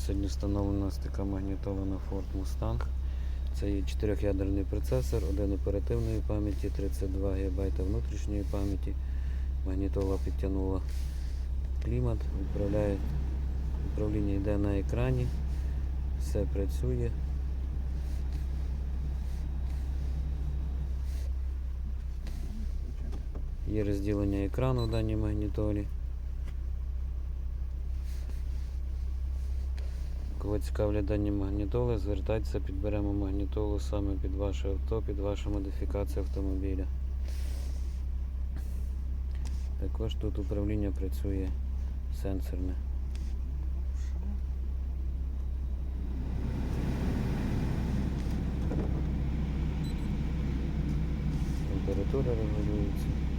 сьогодні встановлена ось така магнітола Ford Mustang. Це є 4-ядерний процесор, один оперативної пам'яті, 32 ГБ внутрішньої пам'яті. Магнітола підтягнула клімат, управляє, управління йде на екрані, все працює. Є розділення екрану в даній магнітолі. Кого цікавлять дані магнітоли, звертайтеся, підберемо магнітолу саме під ваше авто, під вашу модифікацію автомобіля. Також тут управління працює сенсорне. Температура регулюється.